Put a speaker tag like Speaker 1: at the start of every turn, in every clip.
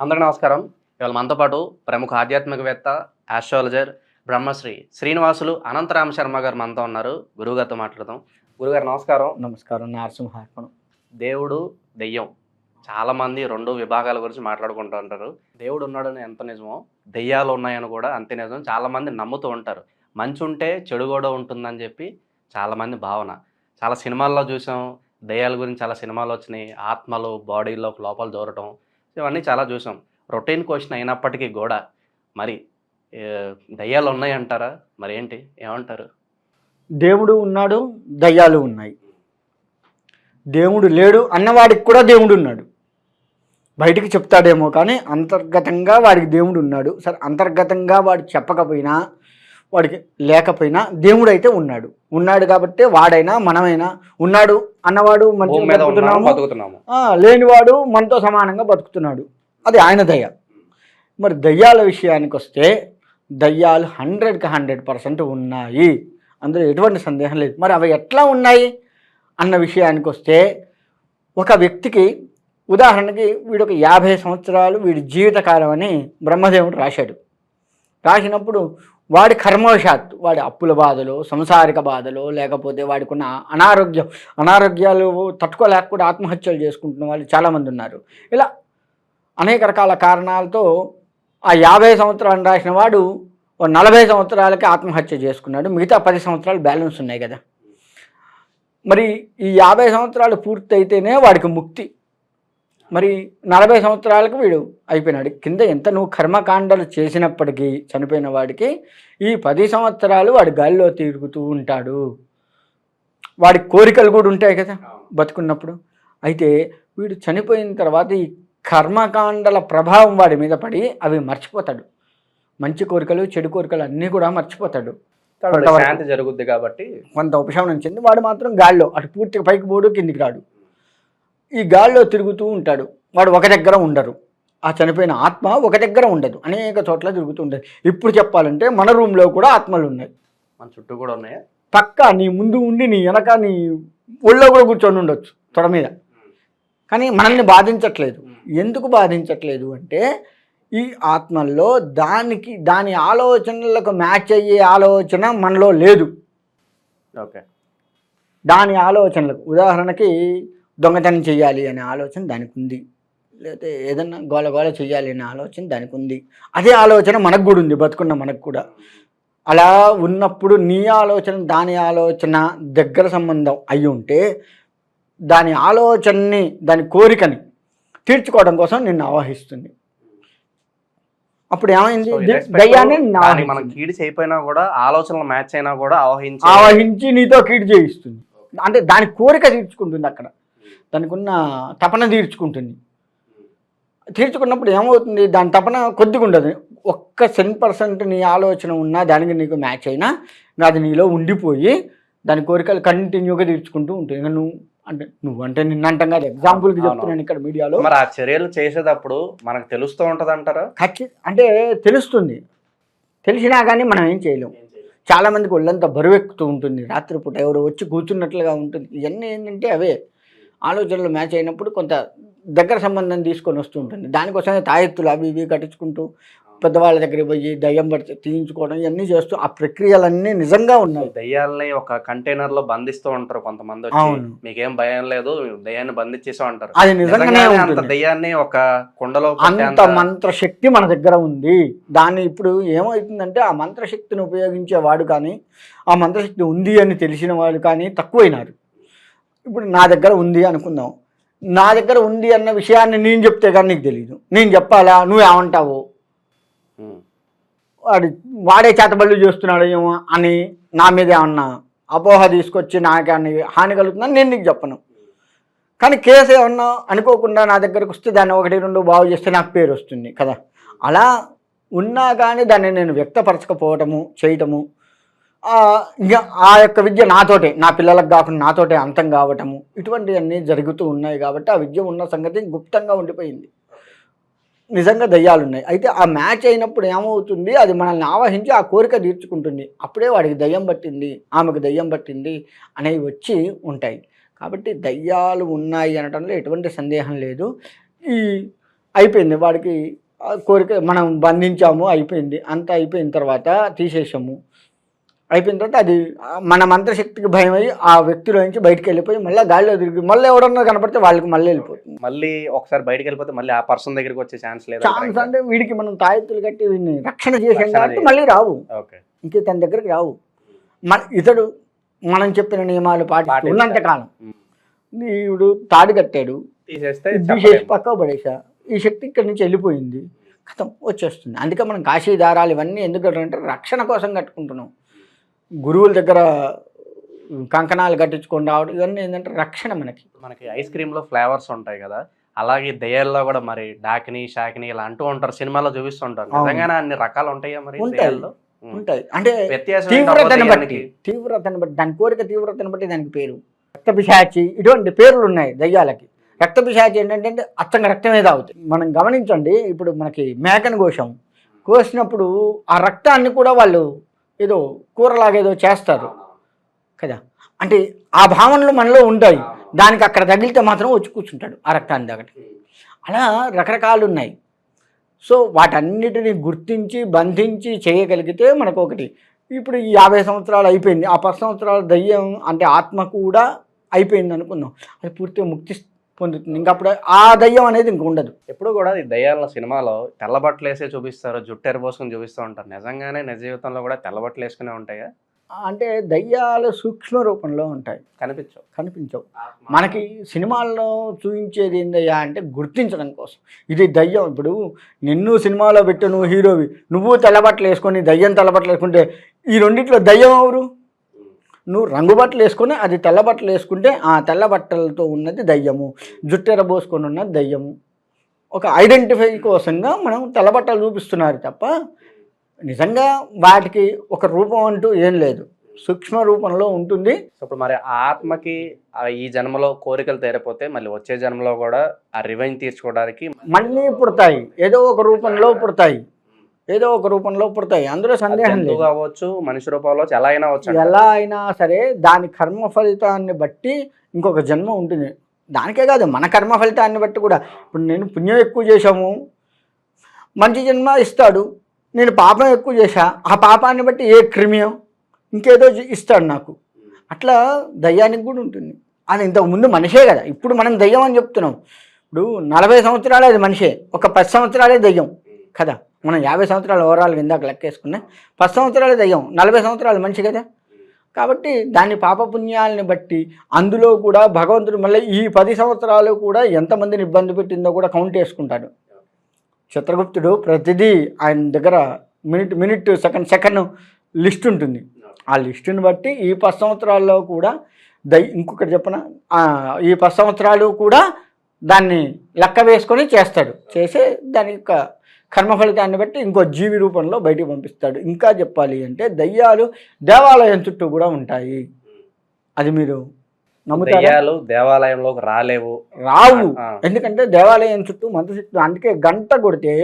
Speaker 1: అందరికీ నమస్కారం. ఇవాళ మనతో పాటు ప్రముఖ ఆధ్యాత్మికవేత్త ఆస్ట్రాలజర్ బ్రహ్మశ్రీ శ్రీనివాసులు అనంతరామ శర్మ గారు మనతో ఉన్నారు. గురువుగారితో మాట్లాడదాం. గురుగారు నమస్కారం.
Speaker 2: నమస్కారం. నరసింహార్పణం.
Speaker 1: దేవుడు దెయ్యం. చాలామంది రెండు విభాగాల గురించి మాట్లాడుకుంటూ ఉంటారు. దేవుడు ఉన్నాడని ఎంత నిజమో దెయ్యాలు ఉన్నాయని కూడా అంతే నిజం. చాలామంది నమ్ముతూ ఉంటారు. మంచి ఉంటే చెడు కూడా ఉంటుందని చెప్పి చాలామంది భావన. చాలా సినిమాల్లో చూసాం. దెయ్యాల గురించి చాలా సినిమాలు వచ్చినాయి. ఆత్మలు బాడీలో లోపల దూరటం. ఇవన్నీ చాలా చూసాం. రొటీన్ క్వశ్చన్ అయినప్పటికీ కూడా మరి దయ్యాలు ఉన్నాయంటారా? మరి ఏంటి? ఏమంటారు?
Speaker 2: దేవుడు ఉన్నాడు దయ్యాలు ఉన్నాయి. దేవుడు లేడు అన్నవాడికి కూడా దేవుడు ఉన్నాడు. బయటికి చెప్తాడేమో కానీ అంతర్గతంగా వాడికి దేవుడు ఉన్నాడు. సరే అంతర్గతంగా వాడు చెప్పకపోయినా వాడికి లేకపోయినా దేవుడు అయితే ఉన్నాడు. ఉన్నాడు కాబట్టి వాడైనా మనమైనా ఉన్నాడు అన్నవాడు బతుకుతున్నాము. లేనివాడు మనతో సమానంగా బతుకుతున్నాడు. అది ఆయన దయ. మరి దయ్యాల విషయానికి వస్తే దయ్యాలు హండ్రెడ్కి హండ్రెడ్ పర్సెంట్ ఉన్నాయి. అందులో ఎటువంటి సందేహం లేదు. మరి అవి ఎట్లా ఉన్నాయి అన్న విషయానికి వస్తే ఒక వ్యక్తికి ఉదాహరణకి వీడు ఒక యాభై సంవత్సరాలు వీడి జీవితకాలం అని బ్రహ్మదేవుడు రాశాడు. రాసినప్పుడు వాడి కర్మవశాత్తు వాడి అప్పుల బాధలు సంసారిక బాధలు లేకపోతే వాడికి ఉన్న అనారోగ్యం అనారోగ్యాలు తట్టుకోలేక కూడా ఆత్మహత్యలు చేసుకుంటున్న వాళ్ళు చాలామంది ఉన్నారు. ఇలా అనేక రకాల కారణాలతో ఆ యాభై సంవత్సరాలు రాసిన వాడు ఓ నలభై సంవత్సరాలకి ఆత్మహత్య చేసుకున్నాడు. మిగతా పది సంవత్సరాలు బ్యాలెన్స్ ఉన్నాయి కదా. మరి ఈ యాభై సంవత్సరాలు పూర్తయితేనే వాడికి ముక్తి. మరి నలభై సంవత్సరాలకు వీడు అయిపోయినాడు. కింద ఎంత నువ్వు కర్మకాండలు చేసినప్పటికీ చనిపోయిన వాడికి ఈ పది సంవత్సరాలు వాడు గాలిలో తిరుగుతూ ఉంటాడు. వాడి కోరికలు కూడా ఉంటాయి కదా బతుకున్నప్పుడు. అయితే వీడు చనిపోయిన తర్వాత ఈ కర్మకాండల ప్రభావం వాడి మీద పడి అవి మర్చిపోతాడు. మంచి కోరికలు చెడు కోరికలు అన్నీ కూడా మర్చిపోతాడు.
Speaker 1: జరుగుద్ది కాబట్టి
Speaker 2: కొంత ఉపశమనం చెంది వాడు మాత్రం గాల్లో అటు పూర్తిగా పైకి పోడు కిందికి రాడు. ఈ గాల్లో తిరుగుతూ ఉంటాడు. వాడు ఒక దగ్గర ఉండరు. ఆ చనిపోయిన ఆత్మ ఒక దగ్గర ఉండదు. అనేక చోట్ల తిరుగుతూ ఉండదు. ఇప్పుడు చెప్పాలంటే మన రూమ్లో కూడా ఆత్మలు ఉన్నాయి.
Speaker 1: మన చుట్టూ కూడా ఉన్నాయా?
Speaker 2: పక్క నీ ముందు ఉండి నీ వెనక నీ ఒళ్ళో కూడా కూర్చొని ఉండొచ్చు తొడ మీద. కానీ మనల్ని బాధించట్లేదు. ఎందుకు బాధించట్లేదు అంటే ఈ ఆత్మల్లో దానికి దాని ఆలోచనలకు మ్యాచ్ అయ్యే ఆలోచన మనలో లేదు.
Speaker 1: ఓకే.
Speaker 2: దాని ఆలోచనలకు. ఉదాహరణకి దొంగతనం చేయాలి అనే ఆలోచన దానికి ఉంది లేకపోతే ఏదన్నా గోల గోల చేయాలి అనే ఆలోచన దానికి ఉంది అదే ఆలోచన మనకు కూడా ఉంది బతుకున్న మనకు కూడా. అలా ఉన్నప్పుడు నీ ఆలోచన దాని ఆలోచన దగ్గర సంబంధం అయి ఉంటే దాని ఆలోచనని దాని కోరికని తీర్చుకోవడం కోసం నిన్ను ఆవాహిస్తుంది. అప్పుడు ఏమైంది దయ్యాన్ని
Speaker 1: మనం. కీడి అయిపోయినా కూడా ఆలోచనలు మ్యాచ్ అయినా కూడా ఆవహించి
Speaker 2: ఆవహించి నీతో కీడు చేయిస్తుంది. అంటే దాని కోరిక తీర్చుకుంటుంది అక్కడ. దానికి ఉన్న తపన తీర్చుకుంటుంది. తీర్చుకున్నప్పుడు ఏమవుతుంది? దాని తపన కొద్దిగా ఉండదు. ఒక్క సెన్ పర్సెంట్ నీ ఆలోచన ఉన్నా దానికి నీకు మ్యాచ్ అయినా అది నీలో ఉండిపోయి దాని కోరికలు కంటిన్యూగా తీర్చుకుంటూ ఉంటుంది ఇంకా నువ్వు అంటే నువ్వు అంటే నిన్నంటాం కదా ఎగ్జాంపుల్కి చెప్తున్నాను ఇక్కడ మీడియాలో.
Speaker 1: మరి ఆ చర్యలు చేసేటప్పుడు మనకు తెలుస్తూ ఉంటది అంటారా
Speaker 2: అంటే తెలుస్తుంది. తెలిసినా కానీ మనం ఏం చేయలేం. చాలా మందికి ఒళ్ళంతా బరువెక్కుతూ ఉంటుంది. రాత్రిపూట ఎవరు వచ్చి కూర్చున్నట్లుగా ఉంటుంది. ఇవన్నీ ఏంటంటే అవే. ఆలోచనలు మ్యాచ్ అయినప్పుడు కొంత దగ్గర సంబంధం తీసుకొని వస్తూ ఉంటుంది. దానికోసమే తాయెత్తులు అవి ఇవి కట్టించుకుంటూ పెద్దవాళ్ళ దగ్గరికి పోయి దయ్యం పడితే తీయించుకోవడం ఇవన్నీ చేస్తూ ఆ ప్రక్రియలన్నీ నిజంగా ఉన్నాయి.
Speaker 1: దయ్యాలని ఒక కంటైనర్లో బంధిస్తూ ఉంటారు కొంతమంది. మీకేం భయం లేదు దయ్యాన్ని బంధించేసాం అంటారు
Speaker 2: అది నిజంగానే
Speaker 1: అంత దయ్యాన్ని ఒక కుండలో
Speaker 2: అంత మంత్రశక్తి మన దగ్గర ఉంది. దాన్ని ఇప్పుడు ఏమవుతుందంటే ఆ మంత్రశక్తిని ఉపయోగించేవాడు కానీ ఆ మంత్రశక్తి ఉంది అని తెలిసిన వాడు కానీ తక్కువైనారు. ఇప్పుడు నా దగ్గర ఉంది అనుకుందాం. నా దగ్గర ఉంది అన్న విషయాన్ని నేను చెప్తే కానీ నీకు తెలియదు నేను చెప్పాలా? నువ్వేమంటావు. వాడు వాడే చేతబళ్ళు చేస్తున్నాడు ఏమో అని నా మీద ఏమన్నా అపోహ తీసుకొచ్చి నాకేమన్నా హాని కలుగుతుందని నేను నీకు చెప్పను. కానీ కేసు ఏమన్నా అనుకోకుండా నా దగ్గరకు వస్తే దాన్ని ఒకటి రెండు బాగు చేస్తే నాకు పేరు వస్తుంది కదా. అలా ఉన్నా కానీ దాన్ని నేను వ్యక్తపరచకపోవటము చేయటము ఆ, యొక్క విద్య నాతోటే నా పిల్లలకు కాకుండా నాతోటే అంతం కావటము ఇటువంటివన్నీ జరుగుతూ ఉన్నాయి కాబట్టి ఆ విద్య ఉన్న సంగతి గుప్తంగా ఉండిపోయింది. నిజంగా దయ్యాలు ఉన్నాయి. అయితే ఆ మ్యాచ్ అయినప్పుడు ఏమవుతుంది? అది మనల్ని ఆవహించి ఆ కోరిక తీర్చుకుంటుంది. అప్పుడే వాడికి దయ్యం పట్టింది ఆమెకు దయ్యం పట్టింది అనేవి వచ్చి ఉంటాయి. కాబట్టి దయ్యాలు ఉన్నాయి అనటంలో ఎటువంటి సందేహం లేదు. ఈ అయిపోయింది. వాడికి కోరిక మనం బంధించాము అయిపోయింది. అంతా అయిపోయిన తర్వాత తీసేసాము అయిపోయిన తర్వాత అది మన మంత్రశక్తికి భయం అయ్యి ఆ వ్యక్తిలో నుంచి బయటికి వెళ్ళిపోయి మళ్ళీ గాలిలో తిరిగి మళ్ళీ ఎవరన్నా కనపడితే వాళ్ళకి మళ్ళీ వెళ్ళిపోతుంది.
Speaker 1: మళ్ళీ ఒకసారి బయటకు వెళ్ళిపోతే మళ్ళీ ఆ పర్సన్ దగ్గరికి వచ్చే ఛాన్స్ లేదు
Speaker 2: ఛాన్స్ అంటే వీడికి మనం తాయెత్తులు కట్టి వీడిని రక్షణ చేసాం కాబట్టి. మళ్ళీ రావు. ఇంకే తన దగ్గరికి రావు. మన ఇతడు మనం చెప్పిన నియమాలు పాటిస్తూ
Speaker 1: పాటించాలి.
Speaker 2: ఉన్నంత కాలం. వీడు తాడు కట్టాడు. తీసేసి. పక్క పడేసా. ఈ శక్తి ఇక్కడి నుంచి వెళ్ళిపోయింది. కథం వచ్చేస్తుంది. అందుకే మనం కాశీ దారాలు ఇవన్నీ ఎందుకు కట్టాలంటే రక్షణ కోసం కట్టుకుంటున్నాం. గురువుల దగ్గర కంకణాలు కట్టించుకొని రావడం ఇవన్నీ ఏంటంటే రక్షణ మనకి.
Speaker 1: మనకి ఐస్ క్రీమ్లో ఫ్లేవర్స్ ఉంటాయి కదా. అలాగే దయ్యాల్లో కూడా మరి డాకిని షాకిని ఇలా అంటూ ఉంటారు సినిమాలో చూపిస్తుంటారు. నిజంగానే అన్ని రకాలు ఉంటాయా మరి
Speaker 2: ఉంటాయి.
Speaker 1: దయ్యాల్లో? ఉమ్.
Speaker 2: ఉంటాయి. అంటే తీవ్రతను బట్టి? తీవ్రతను బట్టి దాని కోరిక తీవ్రతను బట్టి దానికి పేరు. రక్త పిశాచి ఇటువంటి పేర్లు ఉన్నాయి దయ్యాలకి. రక్త పిశాచి ఏంటంటే అచ్చంగా రక్తమే తాగుతుంది మనం గమనించండి ఇప్పుడు మనకి మేకను కోసాం కోసినప్పుడు ఆ రక్తాన్ని కూడా వాళ్ళు ఏదో కూరలాగా ఏదో చేస్తారు. కదా? అంటే ఆ భావనలు మనలో ఉంటాయి. దానికి అక్కడ తగిలితే మాత్రం వచ్చి కూర్చుంటాడు ఆ రక్తాన్ని తగ్గటి అలా రకరకాలు ఉన్నాయి. సో వాటన్నిటిని గుర్తించి బంధించి చేయగలిగితే మనకు ఒకటి. ఇప్పుడు ఈ యాభై సంవత్సరాలు అయిపోయింది. ఆ పది సంవత్సరాల దయ్యం అంటే ఆత్మ కూడా అయిపోయింది అనుకుందాం. అది పూర్తిగా ముక్తి పొందుతుంది. ఇంకా అప్పుడు ఆ దయ్యం అనేది ఇంక ఉండదు.
Speaker 1: ఎప్పుడు కూడా ఈ దయ్యాల సినిమాలో తెల్లబట్టలు వేసే చూపిస్తారు జుట్టు ఎరబోసుకుని చూపిస్తూ ఉంటారు. నిజంగానే నిజ జీవితంలో కూడా తెల్లబట్టలు వేసుకునే ఉంటాయా?
Speaker 2: అంటే దయ్యాలు సూక్ష్మ రూపంలో ఉంటాయి.
Speaker 1: కనిపించవు.
Speaker 2: కనిపించవు. మనకి సినిమాల్లో చూపించేది ఏందయ్యా అంటే గుర్తించడం కోసం. ఇది దయ్యం. ఇప్పుడు నిన్ను సినిమాలో పెట్టు నువ్వు హీరోవి. నువ్వు తెల్లబట్టలు వేసుకొని దయ్యం తెల్లబట్టలు వేసుకుంటే ఈ రెండిట్లో దయ్యం ఎవరు? నువ్వు రంగు బట్టలు వేసుకొని అది తెల్ల బట్టలు వేసుకుంటే ఆ తెల్ల బట్టలతో ఉన్నది దయ్యము. జుట్టెర పోసుకొని ఉన్నది దయ్యము. ఒక ఐడెంటిఫై కోసంగా మనం తెల్ల బట్టలు చూపిస్తున్నారు తప్ప నిజంగా వాటికి ఒక రూపం అంటూ ఏం లేదు. సూక్ష్మ రూపంలో ఉంటుంది.
Speaker 1: ఇప్పుడు మరి ఆత్మకి ఈ జన్మలో కోరికలు తీరిపోతే మళ్ళీ వచ్చే జన్మలో కూడా ఆ రివెంజ్ తీర్చుకోవడానికి
Speaker 2: మళ్ళీ పుడతాయి. ఏదో ఒక రూపంలో పుడతాయి. ఏదో ఒక రూపంలో పుడతాయి. అందులో సందేహం లేదు.
Speaker 1: కావచ్చు మనిషి రూపంలో ఎలా అయినా వచ్చు
Speaker 2: ఎలా అయినా సరే దాని కర్మ ఫలితాన్ని బట్టి ఇంకొక జన్మ ఉంటుంది. దానికే కాదు మన కర్మ ఫలితాన్ని బట్టి కూడా. ఇప్పుడు నేను పుణ్యం ఎక్కువ చేశాము మంచి జన్మ ఇస్తాడు నేను పాపం ఎక్కువ చేశా ఆ పాపాన్ని బట్టి ఏ క్రిమియం ఇంకేదో ఇస్తాడు నాకు. అట్లా దయ్యానికి కూడా ఉంటుంది. అది ఇంతకు ముందు మనిషే కదా. ఇప్పుడు మనం దయ్యం అని చెప్తున్నాం. ఇప్పుడు నలభై సంవత్సరాలే అది మనిషే. ఒక పది సంవత్సరాలే దయ్యం కదా. మనం యాభై సంవత్సరాలు ఓవరాల్ ఇందాక లెక్కేసుకున్నా పది సంవత్సరాలు దయ్యం నలభై సంవత్సరాలు మనిషి కదా. కాబట్టి దాని పాపపుణ్యాలని బట్టి అందులో కూడా భగవంతుడు మళ్ళీ ఈ పది సంవత్సరాలు కూడా ఎంతమందిని ఇబ్బంది పెట్టిందో కూడా కౌంట్ చేసుకుంటాడు. చిత్రగుప్తుడు ప్రతిదీ ఆయన దగ్గర minute minute second second list ఉంటుంది. ఆ లిస్టుని బట్టి ఈ పది సంవత్సరాల్లో కూడా దై ఇంకొకటి చెప్పన? ఈ పది సంవత్సరాలు కూడా దాన్ని లెక్క వేసుకొని చేస్తాడు. చేసి దాని యొక్క కర్మ ఫలితాన్ని బట్టి ఇంకో జీవి రూపంలో బయటికి పంపిస్తాడు. ఇంకా చెప్పాలి అంటే దయ్యాలు దేవాలయం చుట్టూ కూడా ఉంటాయి. అది మీరు నమ్ముతారా?
Speaker 1: దయ్యాలు దేవాలయంలోకి రాలేవు.
Speaker 2: రావు. ఎందుకంటే దేవాలయం చుట్టూ మంత్రశక్తి అందుకే గంట కొడితే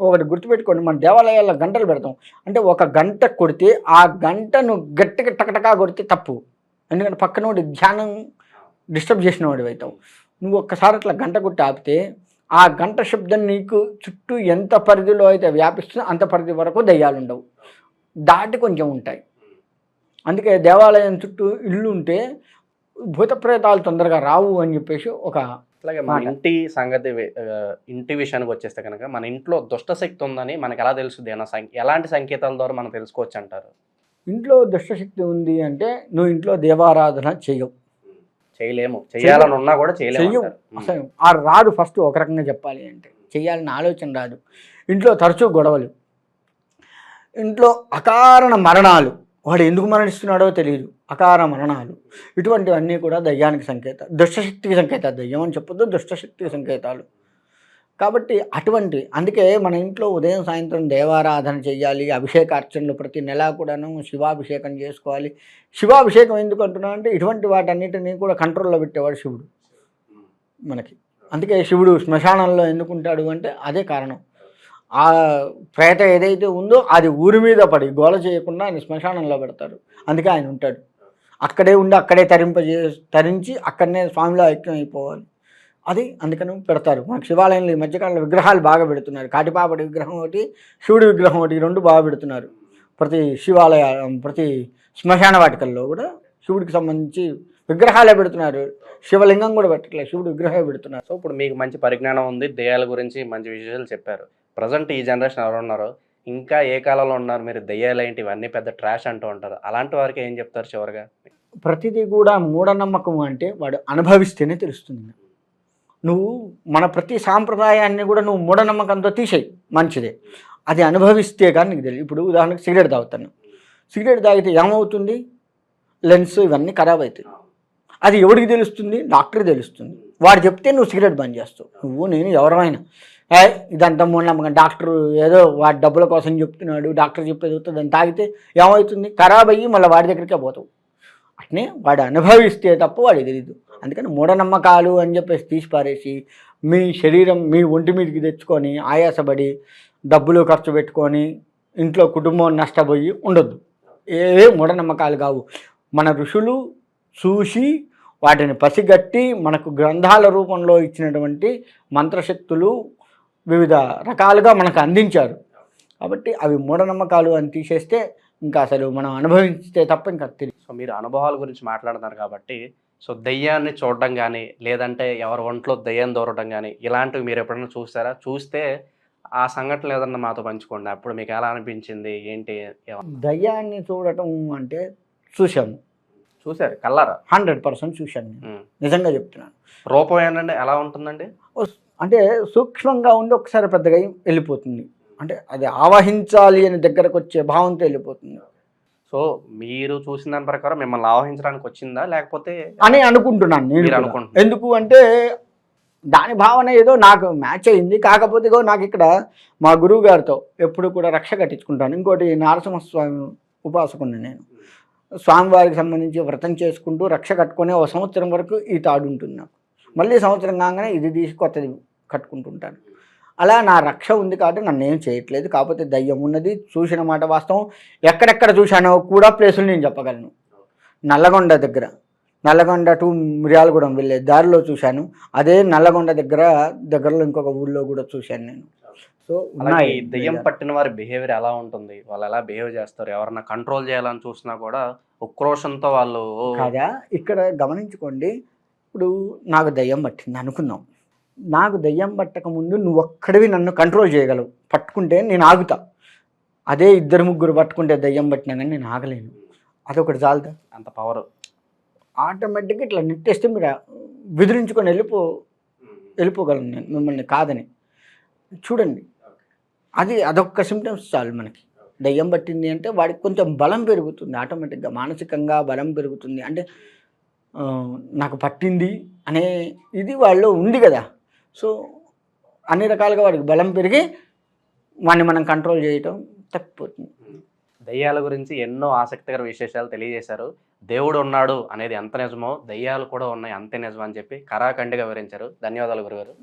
Speaker 2: ఒకటి గుర్తుపెట్టుకోండి మన దేవాలయాల్లో గంటలు పెడతాం. అంటే ఒక గంట కొడితే ఆ గంటను గట్టిగా టకటకా కొడితే తప్పు. ఎందుకంటే పక్కన ధ్యానం డిస్టర్బ్ చేసిన వాడు అవుతావు నువ్వు ఒక్కసారి అట్లా గంట కొట్టి ఆపితే ఆ గంట శబ్దం నీకు చుట్టూ ఎంత పరిధిలో అయితే వ్యాపిస్తుందో అంత పరిధి వరకు దయ్యాలు ఉండవు దాటి కొంచెం ఉంటాయి. అందుకే దేవాలయం చుట్టూ ఇల్లు ఉంటే భూత ప్రేతాలు తొందరగా రావు అని చెప్పేసి ఒక
Speaker 1: అట్లాగే మన. ఇంటి సంగతి ఇంటి విషయానికి వచ్చేస్తే కనుక మన ఇంట్లో దుష్ట శక్తి ఉందని మనకి ఎలా తెలుస్తుంది అన్న ఎలాంటి సంకేతాల ద్వారా మనం తెలుసుకోవచ్చు అంటారు?
Speaker 2: ఇంట్లో దుష్టశక్తి ఉంది అంటే నువ్వు ఇంట్లో దేవారాధన చెయ్యవు.
Speaker 1: చేయలేము. చేయాలని ఉన్నా కూడా చేయలేము.
Speaker 2: అసలు ఆ రాదు ఫస్ట్ ఒక రకంగా చెప్పాలి అంటే. చెయ్యాలని ఆలోచన రాదు. ఇంట్లో తరచూ గొడవలు. ఇంట్లో అకారణ మరణాలు. వాడు ఎందుకు మరణిస్తున్నాడో తెలియదు అకార మరణాలు. ఇటువంటివన్నీ కూడా దయ్యానికి సంకేతాలు దుష్టశక్తికి సంకేతాలు దయ్యం అని చెప్పొద్దు దుష్టశక్తికి సంకేతాలు. కాబట్టి అటువంటి అందుకే మన ఇంట్లో ఉదయం సాయంత్రం దేవారాధన చేయాలి అభిషేకార్చనలు ప్రతి నెల కూడాను శివాభిషేకం చేసుకోవాలి. శివాభిషేకం ఎందుకు అంటున్నా అంటే ఇటువంటి వాటన్నిటినీ కూడా కంట్రోల్లో పెట్టేవాడు శివుడు. మనకి. అందుకే శివుడు శ్మశానంలో ఎందుకుంటాడు అంటే అదే కారణం. ఆ ప్రేత ఏదైతే ఉందో అది ఊరి మీద పడి గోల చేయకుండా ఆయన శ్మశానంలో పెడతారు అందుకే ఆయన ఉంటాడు. అక్కడే ఉండి అక్కడే తరింపజే తరించి అక్కడనే స్వామిలో ఐక్యం అయిపోవాలి. అది అందుకని పెడతారు. మనకు శివాలయంలో ఈ మధ్యకాలంలో విగ్రహాలు బాగా పెడుతున్నారు. కాటిపాపడి విగ్రహం ఒకటి శివుడి విగ్రహం ఒకటి రెండు బాగా పెడుతున్నారు. ప్రతి శివాలయ ప్రతి శ్మశాన వాటికల్లో కూడా శివుడికి సంబంధించి విగ్రహాలే పెడుతున్నారు. శివలింగం కూడా పెట్టట్లేదు. శివుడి విగ్రహమే పెడుతున్నారు.
Speaker 1: సో ఇప్పుడు మీకు మంచి పరిజ్ఞానం ఉంది. దెయ్యాల గురించి మంచి విషయాలు చెప్పారు. ప్రజెంట్ ఈ జనరేషన్ ఎవరు ఉన్నారో ఇంకా ఏ కాలంలో ఉన్నారు మీరు? దెయ్యాలు ఏంటి? ఇవన్నీ పెద్ద ట్రాష్ అంటూ ఉంటారు. అలాంటి వారికి ఏం చెప్తారు చివరిగా?
Speaker 2: ప్రతిదీ కూడా మూఢనమ్మకం అంటే వాడు అనుభవిస్తేనే తెలుస్తుంది. నువ్వు మన ప్రతి సాంప్రదాయాన్ని కూడా నువ్వు మూఢనమ్మకంతో తీసేయి. మంచిదే. అది అనుభవిస్తే కానీ నీకు తెలియదు ఇప్పుడు ఉదాహరణకు సిగరెట్ తాగుతాను. సిగరెట్ తాగితే ఏమవుతుంది? లెన్స్ ఇవన్నీ ఖరాబ్ అవుతాయి. అది ఎవరికి తెలుస్తుంది? డాక్టర్ తెలుస్తుంది. వాడు చెప్తే నువ్వు సిగరెట్ బంద్ చేస్తావు. నువ్వు నేను ఎవరమైనా. ఇదంతా మూఢనమ్మకం. డాక్టర్ ఏదో వాడి డబ్బుల కోసం చెప్తున్నాడు. డాక్టర్ చెప్పేది అవుతుంది దాన్ని తాగితే ఏమవుతుంది? ఖరాబ్ అయ్యి మళ్ళీ వాడి దగ్గరికే పోతావు. అట్నే వాడు అనుభవిస్తే తప్ప వాడికి తెలియదు అందుకని మూఢనమ్మకాలు అని చెప్పేసి తీసిపారేసి మీ శరీరం మీ ఒంటి మీదకి తెచ్చుకొని ఆయాసపడి డబ్బులు ఖర్చు పెట్టుకొని ఇంట్లో కుటుంబం నష్టపోయి ఉండొద్దు. ఏ మూఢనమ్మకాలు కావు. మన ఋషులు చూసి వాటిని పసిగట్టి మనకు గ్రంథాల రూపంలో ఇచ్చినటువంటి మంత్రశక్తులు వివిధ రకాలుగా మనకు అందించారు. కాబట్టి అవి మూఢనమ్మకాలు అని తీసేస్తే ఇంకా అసలు మనం అనుభవిస్తే తప్ప ఇంకా తెలియదు
Speaker 1: సో మీరు అనుభవాల గురించి మాట్లాడుతున్నారు కాబట్టి సో దెయ్యాన్ని చూడడం కానీ లేదంటే ఎవరి ఒంట్లో దెయ్యం దూరడం కానీ ఇలాంటివి మీరు ఎప్పుడైనా చూస్తారా చూస్తే ఆ సంఘటనలు ఏదన్నా మాతో పంచుకోండి. అప్పుడు మీకు ఎలా అనిపించింది? ఏంటి?
Speaker 2: దయ్యాన్ని చూడటం అంటే చూశాము
Speaker 1: చూసారు కల్లారా
Speaker 2: హండ్రెడ్ పర్సెంట్ చూశాను నేను. నిజంగా చెప్తున్నాను.
Speaker 1: రూపం ఏంటంటే ఎలా ఉంటుందండి?
Speaker 2: అంటే సూక్ష్మంగా ఉండి ఒకసారి పెద్దగా వెళ్ళిపోతుంది. అంటే అది ఆవహించాలి అని దగ్గరకు వచ్చే భావంతో వెళ్ళిపోతుంది.
Speaker 1: సో మీరు చూసిన దాని ప్రకారం మిమ్మల్ని ఆవహించడానికి వచ్చిందా? లేకపోతే
Speaker 2: అని అనుకుంటున్నాను నేను.
Speaker 1: అనుకుంటున్నారు.
Speaker 2: ఎందుకు అంటే దాని భావన ఏదో నాకు మ్యాచ్ అయింది. కాకపోతే నాకు ఇక్కడ మా గురువు గారితో ఎప్పుడు కూడా రక్ష కట్టించుకుంటాను. ఇంకోటి నారసింహస్వామి ఉపాసకుని నేను. స్వామివారికి సంబంధించి వ్రతం చేసుకుంటూ రక్ష కట్టుకునే ఒక సంవత్సరం వరకు ఈ తాడు ఉంటుంది నాకు. మళ్ళీ సంవత్సరం కాగానే ఇది తీసి కొత్తది కట్టుకుంటుంటాను. అలా నా రక్ష ఉంది కాబట్టి నన్ను ఏం చేయట్లేదు. కాకపోతే దయ్యం ఉన్నది. చూసిన మాట వాస్తవం. ఎక్కడెక్కడ చూశానో కూడా ప్లేసులు నేను చెప్పగలను. నల్లగొండ దగ్గర నల్లగొండ టు మిర్యాలగూడెం వెళ్ళే దారిలో చూశాను. అదే నల్లగొండ దగ్గర దగ్గరలో ఇంకొక ఊళ్ళో కూడా చూశాను నేను. సో ఉన్నాయి
Speaker 1: దెయ్యం పట్టిన వారి బిహేవియర్ ఎలా ఉంటుంది? వాళ్ళు ఎలా బిహేవ్ చేస్తారు? ఎవరన్నా కంట్రోల్ చేయాలని చూసినా కూడా ఉక్రోషంతో వాళ్ళు
Speaker 2: కాదా? ఇక్కడ గమనించుకోండి. ఇప్పుడు నాకు దయ్యం పట్టింది అనుకుందాం. నాకు దయ్యం పట్టక ముందు నువ్వు ఒక్కడివి నన్ను కంట్రోల్ చేయగలవు. పట్టుకుంటే నేను ఆగుతా. అదే ఇద్దరు ముగ్గురు పట్టుకుంటే దయ్యం పట్టినా కానీ నేను ఆగలేను. అదొకటి చాలదా?
Speaker 1: అంత పవర్
Speaker 2: ఆటోమేటిక్గా ఇట్లా నెట్టేస్తే మీరు బెదిరించుకొని వెళ్ళిపో వెళ్ళిపోగలను నేను. మిమ్మల్ని కాదని. చూడండి. అది అదొక్క సిమ్టమ్స్ చాలు మనకి. దయ్యం పట్టింది అంటే వాడికి కొంచెం బలం పెరుగుతుంది ఆటోమేటిక్గా మానసికంగా బలం పెరుగుతుంది. అంటే నాకు పట్టింది అనే ఇది వాళ్ళు ఉంది కదా. సో అన్ని రకాలుగా వాడికి బలం పెరిగి వాడిని మనం కంట్రోల్ చేయటం తప్పిపోతుంది.
Speaker 1: దయ్యాల గురించి ఎన్నో ఆసక్తికర విశేషాలు తెలియజేశారు. దేవుడు ఉన్నాడు అనేది ఎంత నిజమో దయ్యాలు కూడా ఉన్నాయి అంతే నిజం అని చెప్పి కరాఖండిగా వివరించారు. ధన్యవాదాలు గురుగారు.